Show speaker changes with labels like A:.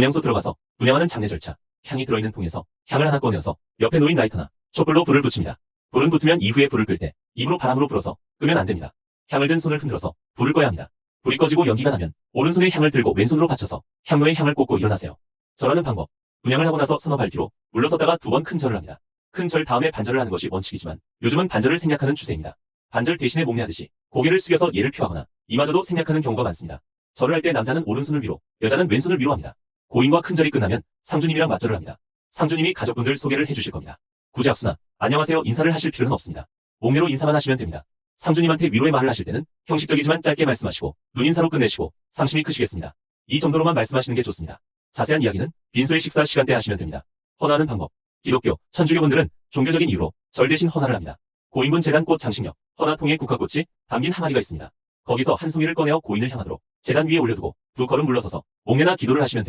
A: 분향소 들어가서 분향하는 장례 절차, 향이 들어있는 통에서 향을 하나 꺼내어서 옆에 놓인 라이터나 촛불로 불을 붙입니다. 불은 붙으면 이후에 불을 끌 때 입으로 바람으로 불어서 끄면 안 됩니다. 향을 든 손을 흔들어서 불을 꺼야 합니다. 불이 꺼지고 연기가 나면 오른손에 향을 들고 왼손으로 받쳐서 향로에 향을 꽂고 일어나세요. 절하는 방법. 분향을 하고 나서 서너 발 뒤로 물러섰다가 두 번 큰 절을 합니다. 큰 절 다음에 반절을 하는 것이 원칙이지만 요즘은 반절을 생략하는 추세입니다. 반절 대신에 목례하듯이 고개를 숙여서 예를 표하거나 이마저도 생략하는 경우가 많습니다. 절을 할 때 남자는 오른손을 위로, 여자는 왼손을 위로 합니다. 고인과 큰 절이 끝나면 상주님이랑 맞절을 합니다. 상주님이 가족분들 소개를 해주실 겁니다. 굳이 악수나 안녕하세요 인사를 하실 필요는 없습니다. 목례로 인사만 하시면 됩니다. 상주님한테 위로의 말을 하실 때는 형식적이지만 짧게 말씀하시고 눈인사로 끝내시고 상심이 크시겠습니다. 이 정도로만 말씀하시는 게 좋습니다. 자세한 이야기는 빈소의 식사 시간 때 하시면 됩니다. 헌화하는 방법. 기독교, 천주교분들은 종교적인 이유로 절 대신 헌화를 합니다. 고인분 재단 꽃 장식력, 헌화통에 국화꽃이 담긴 항아리가 있습니다. 거기서 한 송이를 꺼내어 고인을 향하도록 재단 위에 올려두고 두 걸음 물러서서 목례나 기도를 하시면 됩니다.